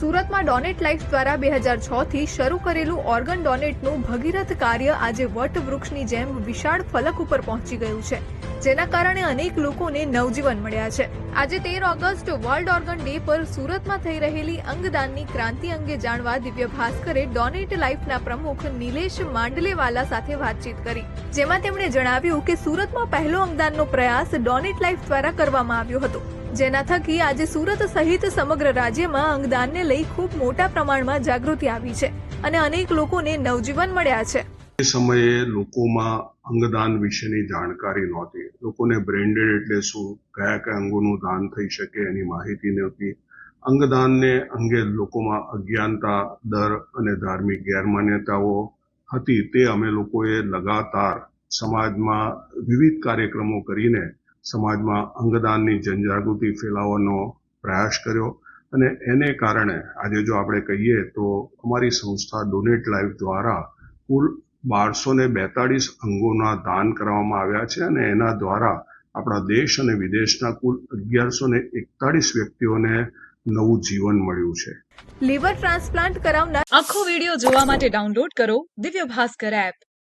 સુરતમાં donate life દ્વારા બે હજાર છ થી શરૂ કરેલું ઓર્ગન ડોનેટનું ભગીરથ કાર્ય આજે વટવૃક્ષની જેમ વિશાળ ફલક ઉપર પહોંચી ગયું છે, જેના કારણે અનેક લોકોને નવજીવન મળ્યા છે. આજે તેર ઓગસ્ટ વર્લ્ડ ઓર્ગન ડે પર સુરતમાં થઈ રહેલી અંગદાનની ક્રાંતિ અંગે જાણવા દિવ્ય ભાસ્કરે ડોનેટ લાઈફના પ્રમુખ નિલેશ માંડલેવાલા સાથે વાતચીત કરી, જેમાં તેમણે જણાવ્યું કે સુરતમાં પહેલો અંગદાનનો પ્રયાસ ડોનેટ લાઈફ દ્વારા કરવામાં આવ્યો હતો. જેના થકી આજે સુરત સહિત સમગ્ર રાજ્યમાં અંગદાનને લઈ ખૂબ મોટા પ્રમાણમાં જાગૃતિ આવી છે અને અનેક લોકોને નવજીવન મળ્યા છે. એ સમયે લોકોમાં અંગદાન વિશેની જાણકારી નહોતી. લોકોને બ્રેન્ડેડ એટલે શું, કયા કયા અંગોનું દાન થઈ શકે એની માહિતી નહોતી. અંગદાનને અંગે લોકોમાં અજ્ઞાનતા, ડર અને ધાર્મિક ગેરમાન્યતાઓ હતી. તે અમે લોકોએ લગાતાર સમાજમાં વિવિધ કાર્યક્રમો કરીને સમાજમાં અંગદાનની જનજાગૃતિ ફેલાવવાનો પ્રયાસ કર્યો. અને એને કારણે આજે જો આપણે કહીએ તો અમારી સંસ્થા ડોનેટ લાઈફ દ્વારા કુલ બારસો ને બેતાળીસ અંગોના દાન કરવામાં આવ્યા છે અને એના દ્વારા આપણા દેશ અને વિદેશના કુલ અગિયારસો ને એકતાળીસ વ્યક્તિઓને નવું જીવન મળ્યું છે. લીવર ટ્રાન્સપ્લાન્ટ કરાવનાર આખો વિડિયો જોવા માટે ડાઉનલોડ કરો દિવ્ય ભાસ્કર એપ